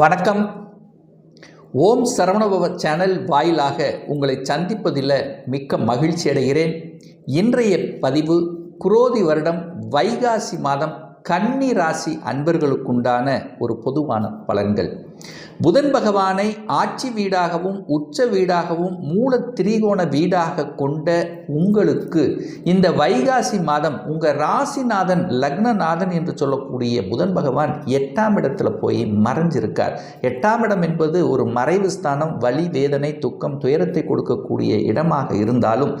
வணக்கம். ஓம் சரவணபவ சேனல் வாயிலாக உங்களை சந்திப்பதில் மிக்க மகிழ்ச்சி அடைகிறேன். இன்றைய பதிவு குரோதி வருடம் வைகாசி மாதம் கன்னி ராசி அன்பர்களுக்குண்டான ஒரு பொதுவான பலன்கள். புதன் பகவானை ஆட்சி வீடாகவும் உச்ச வீடாகவும் மூல திரிகோண வீடாக கொண்ட உங்களுக்கு இந்த வைகாசி மாதம் உங்கள் ராசிநாதன் லக்னநாதன் என்று சொல்லக்கூடிய புதன் பகவான் எட்டாம் இடத்துல போய் மறைஞ்சிருக்கார். எட்டாம் இடம் என்பது ஒரு மறைவு ஸ்தானம் வலி வேதனை துக்கம் துயரத்தை கொடுக்கக்கூடிய இடமாக இருந்தாலும்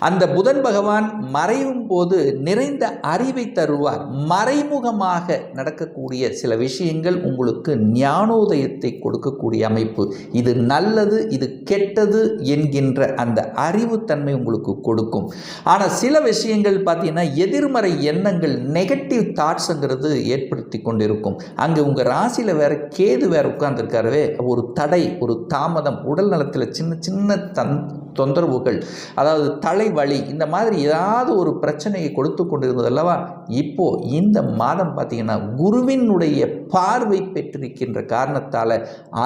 அந்த புதன் பகவான் மறையும் போது நிறைந்த அறிவை தருவார். மறைமுகமாக நடக்கக்கூடிய சில விஷயங்கள் உங்களுக்கு ஞானோதய ஞானோதயத்தை கொடுக்கக்கூடிய அமைப்பு. இது நல்லது இது கெட்டது என்கின்ற அந்த அறிவுத்தன்மை உங்களுக்கு கொடுக்கும். ஆனால் சில விஷயங்கள் பார்த்தீங்கன்னா எதிர்மறை எண்ணங்கள் நெகட்டிவ் தாட்ஸுங்கிறது ஏற்படுத்தி கொண்டிருக்கும். அங்கே உங்கள் ராசியில் வேற கேது வேற உட்கார்ந்துருக்காரவே ஒரு தடை ஒரு தாமதம் உடல் நலத்தில் சின்ன சின்ன தன் தொந்தரவுகள் அதாவது தலைவலி இந்த மாதிரி ஏதாவது ஒரு பிரச்சனையை கொடுத்து கொண்டிருந்தது அல்லவா? இப்போ இந்த மாதம் பார்த்தீங்கன்னா குருவினுடைய பார்வை பெற்றிருக்கின்ற காரணத்தால்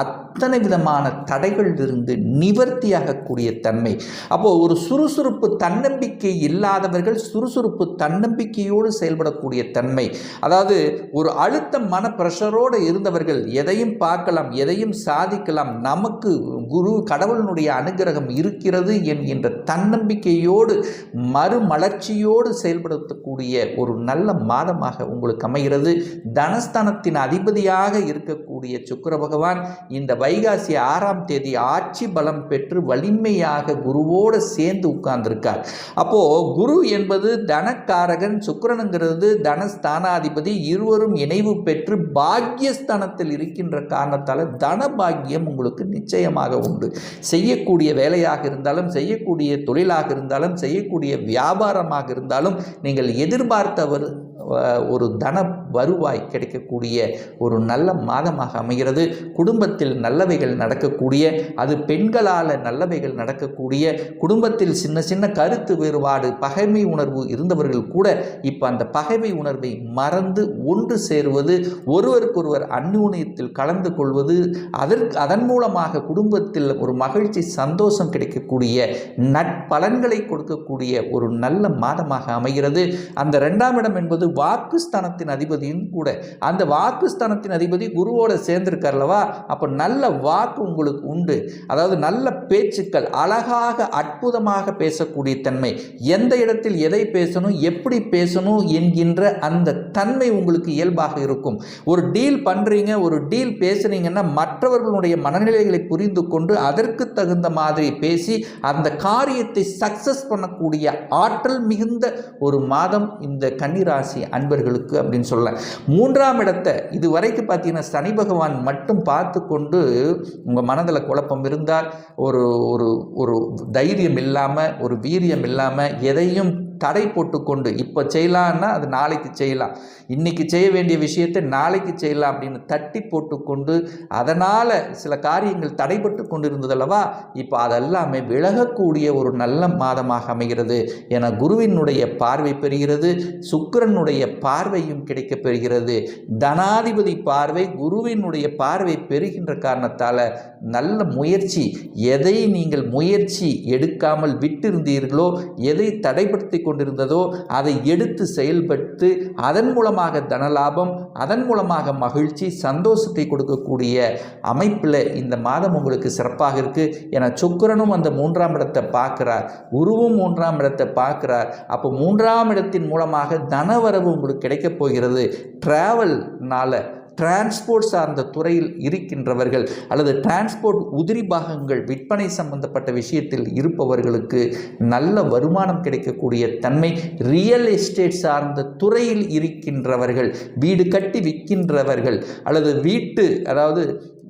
அத்தனை விதமான தடைகளிலிருந்து நிவர்த்தியாகக்கூடிய தன்மை. அப்போது ஒரு சுறுசுறுப்பு தன்னம்பிக்கை இல்லாதவர்கள் சுறுசுறுப்பு தன்னம்பிக்கையோடு செயல்படக்கூடிய தன்மை. அதாவது ஒரு அழுத்த மன பிரஷரோடு இருந்தவர்கள் எதையும் பார்க்கலாம் எதையும் சாதிக்கலாம். நமக்கு குரு கடவுளினுடைய அனுகிரகம் இருக்கிறது என்கின்ற தன்னம்பிக்கையோடு மறுமலர்ச்சியோடு செயல்படுத்தக்கூடிய ஒரு நல்ல மாதமாக உங்களுக்கு அமைகிறது. தனஸ்தானத்தின் அதிபதியாக இருக்கக்கூடிய சுக்கிர பகவான் இந்த வைகாசி ஆறாம் தேதி ஆட்சி பலம் பெற்று வலிமையாக குருவோடு சேர்ந்து உட்கார்ந்திருக்கார். அப்போது குரு என்பது தனக்காரகன் சுக்கரனுங்கிறது தனஸ்தானாதிபதி இருவரும் இணைவு பெற்று பாக்கியஸ்தானத்தில் இருக்கின்ற காரணத்தால் தன பாக்கியம் உங்களுக்கு நிச்சயமாக உண்டு. செய்யக்கூடிய வேலையாக இருந்தாலும் செய்யக்கூடிய தொழிலாக இருந்தாலும் செய்யக்கூடிய வியாபாரமாக இருந்தாலும் நீங்கள் எதிர்பார்த்தவர் ஒரு தன வருவாய் கிடைக்கக்கூடிய ஒரு நல்ல மாதமாக அமைகிறது. குடும்பத்தில் நல்லவைகள் நடக்கக்கூடிய அது பெண்களால் நல்லவைகள் நடக்கக்கூடிய குடும்பத்தில் சின்ன சின்ன கருத்து வேறுபாடு பகைமை உணர்வு இருந்தவர்கள் கூட இப்போ அந்த பகைமை உணர்வை மறந்து ஒன்று சேருவது ஒருவருக்கொருவர் அந்யூன்யத்தில் கலந்து கொள்வது அதற்கு அதன் மூலமாக குடும்பத்தில் ஒரு மகிழ்ச்சி சந்தோஷம் கிடைக்கக்கூடிய நட்பலன்களை கொடுக்கக்கூடிய ஒரு நல்ல மாதமாக அமைகிறது. அந்த ரெண்டாம் இடம் என்பது வாக்குஸ்தானத்தின் அதிபதியும் கூட. அந்த வாக்குஸ்தானத்தின் அதிபதி குருவோட சேர்ந்திருக்கார்லவா அப்போ நல்ல வாக்கு உங்களுக்கு உண்டு. அதாவது நல்ல பேச்சுக்கள் அழகாக அற்புதமாக பேசக்கூடிய தன்மை. எந்த இடத்தில் எதை பேசணும் எப்படி பேசணும் என்கின்ற அந்த தன்மை உங்களுக்கு இயல்பாக இருக்கும். ஒரு டீல் பண்ணுறீங்க ஒரு டீல் பேசுனீங்கன்னா மற்றவர்களுடைய மனநிலைகளை புரிந்து கொண்டு அதற்கு தகுந்த மாதிரி பேசி அந்த காரியத்தை சக்சஸ் பண்ணக்கூடிய ஆற்றல் மிகுந்த ஒரு மாதம் இந்த கன்னிராசி அன்பர்களுக்கு அப்படின்னு சொல்லலாம் மூன்றாம் இடத்தை இது வரைக்கும் பார்த்தீங்கன்னா சனி பகவான் மட்டும் பார்த்து கொண்டு உங்கள் மனதில் குழப்பம் இருந்தால் ஒரு ஒரு ஒரு தைரியம் இல்லாமல் ஒரு வீரியம் இல்லாமல் எதையும் தடை போட்டுக்கொண்டு இப்போ செய்யலான்னா அது நாளைக்கு செய்யலாம். இன்றைக்கி செய்ய வேண்டிய விஷயத்தை நாளைக்கு செய்யலாம் அப்படின்னு தட்டி போட்டுக்கொண்டு அதனால் சில காரியங்கள் தடைப்பட்டு கொண்டு இருந்ததல்லவா இப்போ அதெல்லாமே விலகக்கூடிய ஒரு நல்ல மாதமாக அமைகிறது. என குருவினுடைய பார்வை பெறுகிறது சுக்கரனுடைய பார்வையும் கிடைக்க பெறுகிறது. தனாதிபதி பார்வை குருவினுடைய பார்வை பெறுகின்ற காரணத்தால் நல்ல முயற்சி எதை நீங்கள் முயற்சி எடுக்காமல் விட்டிருந்தீர்களோ எதை தடைப்படுத்தி கொண்டிருந்ததோ அதை எடுத்து செயல்பட்டு அதன் மூலமாக தனலாபம் அதன் மூலமாக மகிழ்ச்சி சந்தோஷத்தை கொடுக்கக்கூடிய அமைப்பில் இந்த மாதம் உங்களுக்கு சிறப்பாக இருக்குது என சுக்கிரனும் அந்த மூன்றாம் இடத்தை பார்க்குறார். குருவும் மூன்றாம் இடத்தை பார்க்குறார். அப்போ மூன்றாம் இடத்தின் மூலமாக தனவரவு உங்களுக்கு கிடைக்கப் போகிறது. ட்ராவல்னால டிரான்ஸ்போர்ட் சார்ந்த துறையில் இருக்கின்றவர்கள் அல்லது டிரான்ஸ்போர்ட் உதிரி பாகங்கள் விற்பனை சம்பந்தப்பட்ட விஷயத்தில் இருப்பவர்களுக்கு நல்ல வருமானம் கிடைக்கக்கூடிய தன்மை ரியல் எஸ்டேட் சார்ந்த துறையில் இருக்கின்றவர்கள் வீடு கட்டி விற்கின்றவர்கள் அல்லது வீட்டு அதாவது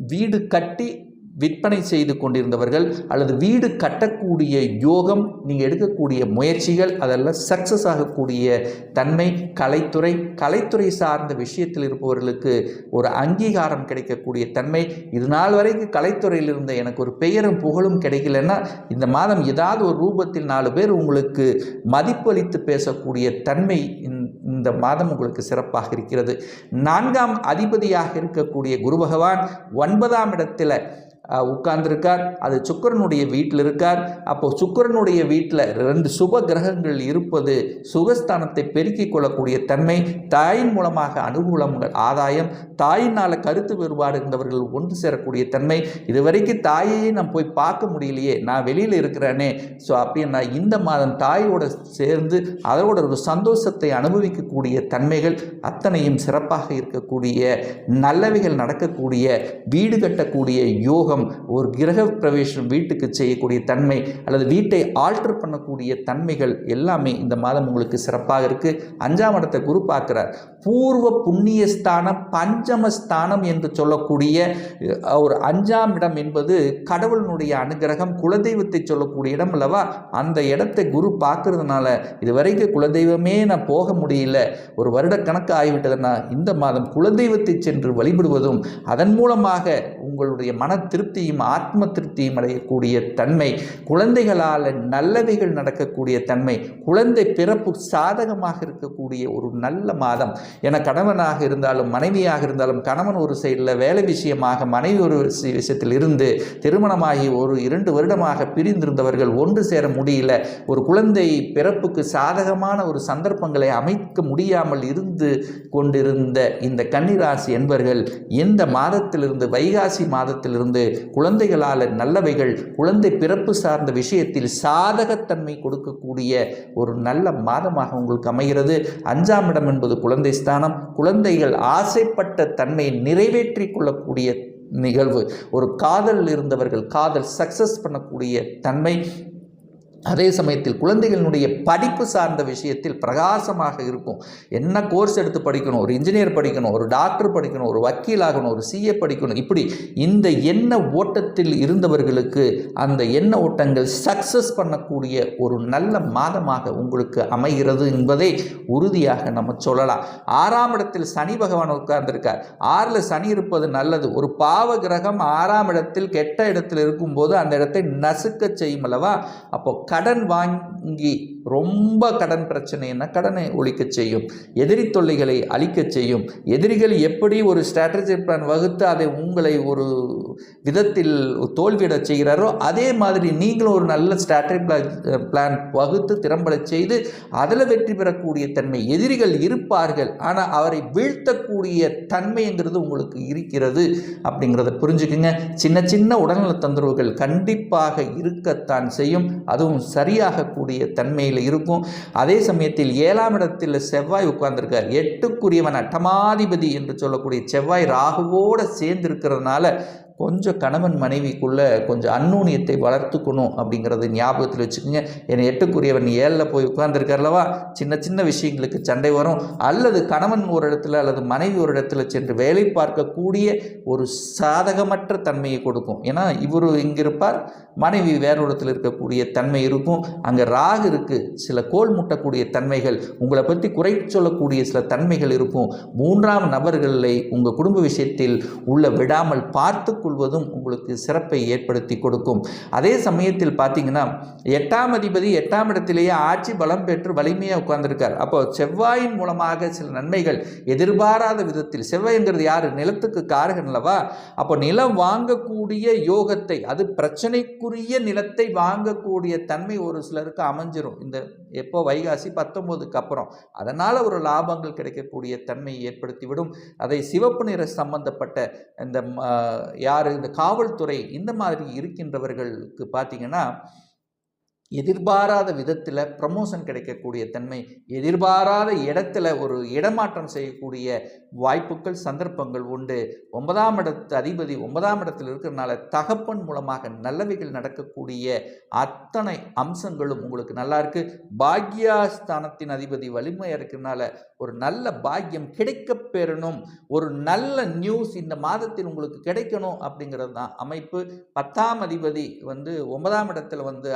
வீடு கட்டி விற்பனை செய்து கொண்டிருந்தவர்கள் அல்லது வீடு கட்டக்கூடிய யோகம் நீங்கள் எடுக்கக்கூடிய முயற்சிகள் அதெல்லாம் சக்ஸஸ் ஆகக்கூடிய தன்மை கலைத்துறை கலைத்துறை சார்ந்த விஷயத்தில் இருப்பவர்களுக்கு ஒரு அங்கீகாரம் கிடைக்கக்கூடிய தன்மை. இது நாள் வரைக்கும் கலைத்துறையில் இருந்த எனக்கு ஒரு பெயரும் புகழும் கிடைக்கலன்னா இந்த மாதம் ஏதாவது ஒரு ரூபத்தில் நாலு பேர் உங்களுக்கு மதிப்பளித்து பேசக்கூடிய தன்மை இந்த- மாதம் உங்களுக்கு சிறப்பாக இருக்கிறது. நான்காம் அதிபதியாக இருக்கக்கூடிய குரு பகவான் ஒன்பதாம் இடத்தில் உட்கார்ந்திருக்கார். அது சுக்கிரனுடைய வீட்டில் இருக்கார் அப்போ சுக்கிரனுடைய வீட்டில் ரெண்டு சுப கிரகங்கள் இருப்பது சுகஸ்தானத்தை பெருக்கிக் கொள்ளக்கூடிய தன்மை தாயின் மூலமாக அனுகூலங்கள் ஆதாயம் தாயினால் கருத்து வேறுபாடு இருந்தவர்கள் ஒன்று சேரக்கூடிய தன்மை. இதுவரைக்கும் தாயையே நான் போய் பார்க்க முடியலையே. நான் வெளியில் இருக்கிறேனே. ஸோ அப்படின்னா இந்த மாதம் தாயோட சேர்ந்து அதோட ஒரு சந்தோஷத்தை அனுபவிக்கக்கூடிய தன்மைகள் அத்தனையும் சிறப்பாக இருக்கக்கூடிய நல்லவைகள் நடக்கக்கூடிய வீடு கட்டக்கூடிய யோகம் ஒரு கிரக பிரவேசம் வீட்டுக்கு செய்யக்கூடிய தன்மை அல்லது வீட்டை ஆல்டர் பண்ணக்கூடிய தன்மைகள் எல்லாமே இந்த மாதம் உங்களுக்கு சிறப்பாக இருக்கு. அஞ்சாம் இடத்தை குரு பார்க்குறார். பூர்வ புண்ணிய ஸ்தானம் பஞ்சம ஸ்தானம் என்று சொல்லக்கூடிய ஒரு அஞ்சாம் இடம் என்பது கடவுளினுடைய அனுகிரகம் குலதெய்வத்தை சொல்லக்கூடிய இடம் அல்லவா? அந்த இடத்தை குரு பார்க்கறதுனால இதுவரைக்கும் குலதெய்வமே நான் போக முடியல. ஒரு வருட கணக்கு ஆகிவிட்டதுன்னா இந்த மாதம் குலதெய்வத்தை சென்று வழிபடுவதும் அதன் மூலமாக உங்களுடைய மன திருப்தியும் ஆத்ம திருப்தியும் அடையக்கூடிய தன்மை குழந்தைகளால் நல்லவைகள் நடக்கக்கூடிய தன்மை குழந்தை பிறப்பு சாதகமாக இருக்கக்கூடிய ஒரு நல்ல மாதம். என கணவனாக இருந்தாலும் மனைவியாக இருந்தாலும் கணவன் ஒரு சைடில் வேலை விஷயமாக மனைவி ஒரு விஷயத்தில் இருந்து திருமணமாகி ஒரு இரண்டு வருடமாக பிரிந்திருந்தவர்கள் ஒன்று சேர முடியல. ஒரு குழந்தை பிறப்புக்கு சாதகமான ஒரு சந்தர்ப்பங்களை அமைக்க முடியாமல் இருந்து கொண்டிருந்த இந்த கன்னிராசி என்பர்கள் இந்த மாதத்திலிருந்து வைகாசி மாதத்திலிருந்து குழந்தைகளால் நல்லவைகள் குழந்தை பிறப்பு சார்ந்த விஷயத்தில் சாதகத்தன்மை கொடுக்கக்கூடிய ஒரு நல்ல மாதமாக உங்களுக்கு அமைகிறது. அஞ்சாம் இடம் என்பது குழந்தை ஸ்தானம். குழந்தைகள் ஆசைப்பட்ட தன்மையை நிறைவேற்றி கொள்ளக்கூடிய நிகழ்வு. ஒரு காதல் இருந்தவர்கள் காதல் சக்சஸ் பண்ணக்கூடிய தன்மை. அதே சமயத்தில் குழந்தைகளினுடைய படிப்பு சார்ந்த விஷயத்தில் பிரகாசமாக இருக்கும். என்ன கோர்ஸ் எடுத்து படிக்கணும்? ஒரு இன்ஜினியர் படிக்கணும் ஒரு டாக்டர் படிக்கணும் ஒரு வக்கீல் ஆகணும் ஒரு சிஏ படிக்கணும். இப்படி இந்த எண்ண ஓட்டத்தில் இருந்தவர்களுக்கு அந்த எண்ண ஓட்டங்கள் சக்ஸஸ் பண்ணக்கூடிய ஒரு நல்ல மாதமாக உங்களுக்கு அமைகிறது என்பதை உறுதியாக நம்ம சொல்லலாம். ஆறாம் இடத்தில் சனி பகவான் உட்கார்ந்திருக்கார். ஆறில் சனி இருப்பது நல்லது. ஒரு பாவ கிரகம் ஆறாம் இடத்தில் கெட்ட இடத்தில் இருக்கும்போது அந்த இடத்தை நசுக்க செய்யும் அல்லவா? அப்போ கடன் வாங்கி ரொம்ப கடன் பிரச்சனைன்னா கடனை ஒழிக்க செய்யும். எதிரி தொல்லைகளை அழிக்க செய்யும். எதிரிகள் எப்படி ஒரு ஸ்ட்ராட்டஜி பிளான் வகுத்து அதை உங்களை ஒரு விதத்தில் தோல்வியிடச் செய்கிறாரோ அதே மாதிரி நீங்களும் ஒரு நல்ல ஸ்ட்ராட்டஜி பிளான் வகுத்து திறம்பட செய்து அதில் வெற்றி பெறக்கூடிய தன்மை. எதிரிகள் இருப்பார்கள் ஆனால் அவரை வீழ்த்தக்கூடிய தன்மைங்கிறது உங்களுக்கு இருக்கிறது அப்படிங்கிறத புரிஞ்சுக்குங்க. சின்ன சின்ன உடல்நல தொந்தரவுகள் கண்டிப்பாக இருக்கத்தான் செய்யும். அதுவும் சரியாகக்கூடிய தன்மையில் இருக்கும். அதே சமயத்தில் ஏழாம் இடத்தில் செவ்வாய் உட்கார்ந்திருக்கார். எட்டுக்குரியவன் அட்டமாதிபதி என்று சொல்லக்கூடிய செவ்வாய் ராகுவோடு சேர்ந்து இருக்கிறதுனால கொஞ்சம் கணவன் மனைவிக்குள்ள கொஞ்சம் அந்நூனியத்தை வளர்த்துக்கணும் அப்படிங்கிறது ஞாபகத்தில் வச்சுக்கோங்க. என்னை எட்டுக்குரியவன் ஏழில் போய் உட்கார்ந்துருக்கார்லவா சின்ன சின்ன விஷயங்களுக்கு சண்டை வரும். அல்லது கணவன் ஒரு இடத்துல அல்லது மனைவி ஒரு இடத்துல சென்று வேலை பார்க்கக்கூடிய ஒரு சாதகமற்ற தன்மையை கொடுக்கும். ஏன்னா இவர் இங்கே இருப்பார் மனைவி வேற இடத்துல இருக்கக்கூடிய தன்மை இருக்கும். அங்கே ராகு இருக்குது சில கோல் முட்டக்கூடிய தன்மைகள் உங்களை பற்றி குறை சொல்லக்கூடிய சில தன்மைகள் இருக்கும். மூன்றாம் நபர்களை உங்கள் குடும்ப விஷயத்தில் உள்ள விடாமல் பார்த்து கொள்வதும் உங்களுக்கு சிறப்பை ஏற்படுத்தி கொடுக்கும். அதே சமயத்தில் பார்த்தீங்கன்னா எட்டாம் அதிபதி எட்டாம் இடத்திலேயே ஆட்சி பலம் பெற்று வலிமையாக உட்கார்ந்திருக்கார். அப்போ செவ்வாயின் மூலமாக சில நன்மைகள் எதிர்பாராத விதத்தில் செவ்வாய்ங்கிறது யார்? நிலத்துக்கு காரகன் அல்லவா? அப்போ நிலம் வாங்கக்கூடிய யோகத்தை அது பிரச்சனைக்குரிய நிலத்தை வாங்கக்கூடிய தன்மை ஒரு சிலருக்கு அமைஞ்சிரும். இந்த எப்போ வைகாசி பத்தொம்போதுக்கு அப்புறம். அதனால் ஒரு லாபங்கள் கிடைக்கக்கூடிய தன்மையை ஏற்படுத்திவிடும். அதை சிவப்பு நிற சம்பந்தப்பட்ட இந்த ம- யார்? இந்த காவல்துறை இந்த மாதிரி இருக்கின்றவர்களுக்கு பார்த்தீங்கன்னா எதிர்பாராத விதத்தில் ப்ரமோஷன் கிடைக்கக்கூடிய தன்மை எதிர்பாராத இடத்துல ஒரு இடமாற்றம் செய்யக்கூடிய வாய்ப்புகள் சந்தர்ப்பங்கள் உண்டு. ஒன்பதாம் இடத்து அதிபதி ஒன்பதாம் இடத்தில் இருக்கிறனால தகப்பன் மூலமாக நல்லவைகள் நடக்கக்கூடிய அத்தனை அம்சங்களும் உங்களுக்கு நல்லா இருக்கு. பாக்யாஸ்தானத்தின் அதிபதி வலிமையாக இருக்கிறனால ஒரு நல்ல பாக்கியம் கிடைக்க பெறணும். ஒரு நல்ல நியூஸ் இந்த மாதத்தில் உங்களுக்கு கிடைக்கணும் அப்படிங்கிறது தான் அமைப்பு. பத்தாம் அதிபதி வந்து ஒன்பதாம் இடத்துல வந்து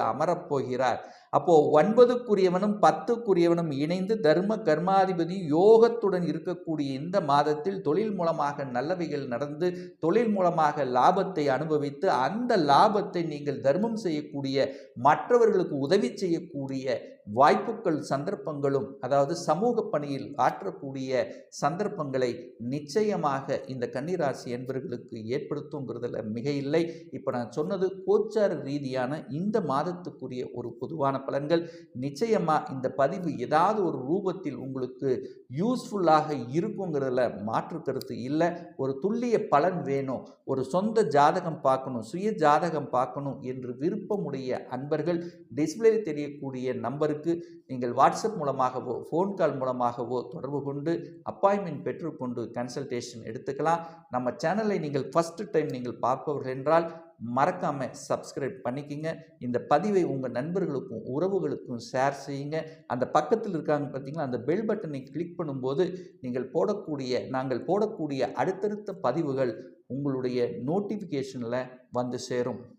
போகிறார். அப்போ ஒன்பதுக்குரியவனும் பத்துக்குரியவனும் இணைந்து தர்ம கர்மாதிபதி யோகத்துடன் இருக்கக்கூடிய இந்த மாதத்தில் தொழில் மூலமாக நல்லவைகள் நடந்து தொழில் மூலமாக லாபத்தை அனுபவித்து அந்த லாபத்தை நீங்கள் தர்மம் செய்யக்கூடிய மற்றவர்களுக்கு உதவி செய்யக்கூடிய வாய்ப்புகள் சந்தர்ப்பங்களும் அதாவது சமூக பணியில் ஆற்றக்கூடிய சந்தர்ப்பங்களை நிச்சயமாக இந்த கன்னிராசி என்பவர்களுக்கு ஏற்படுத்துங்கிறதுல மிக இல்லை இப்போ நான் சொன்னது கோச்சார ரீதியான இந்த மாதத்துக்குரிய ஒரு பொதுவான பலன்கள். நிச்சயமாக இந்த பதிவு ஏதாவது ஒரு ரூபத்தில் உங்களுக்கு யூஸ்ஃபுல்லாக இருக்குங்கிறதுல மாற்று கருத்து இல்லை. ஒரு துல்லிய பலன் வேணும். ஒரு சொந்த ஜாதகம் பார்க்கணும் சுய ஜாதகம் பார்க்கணும் என்று விருப்பமுடைய அன்பர்கள் டிஸ்பிளே தெரியக்கூடிய நம்பருக்கு நீங்கள் வாட்ஸ்அப் மூலமாகவோ ஃபோன் கால் மூலமாகவோ தொடர்பு கொண்டு அப்பாயின்மெண்ட் பெற்றுக்கொண்டு கன்சல்டேஷன் எடுத்துக்கலாம். நம்ம சேனலை நீங்கள் ஃபஸ்ட்டு டைம் நீங்கள் பார்ப்பவர்கள் என்றால் மறக்காமல் சப்ஸ்கிரைப் பண்ணிக்கிங்க. இந்த பதிவை உங்கள் நண்பர்களுக்கும் உறவுகளுக்கும் ஷேர் செய்யுங்க. அந்த பக்கத்தில் இருக்காங்க பார்த்தீங்களா? அந்த பெல் பட்டனை கிளிக் பண்ணும்போது நீங்கள் போடக்கூடிய நாங்கள் போடக்கூடிய அடுத்தடுத்த பதிவுகள் உங்களுடைய நோட்டிஃபிகேஷனில் வந்து சேரும்.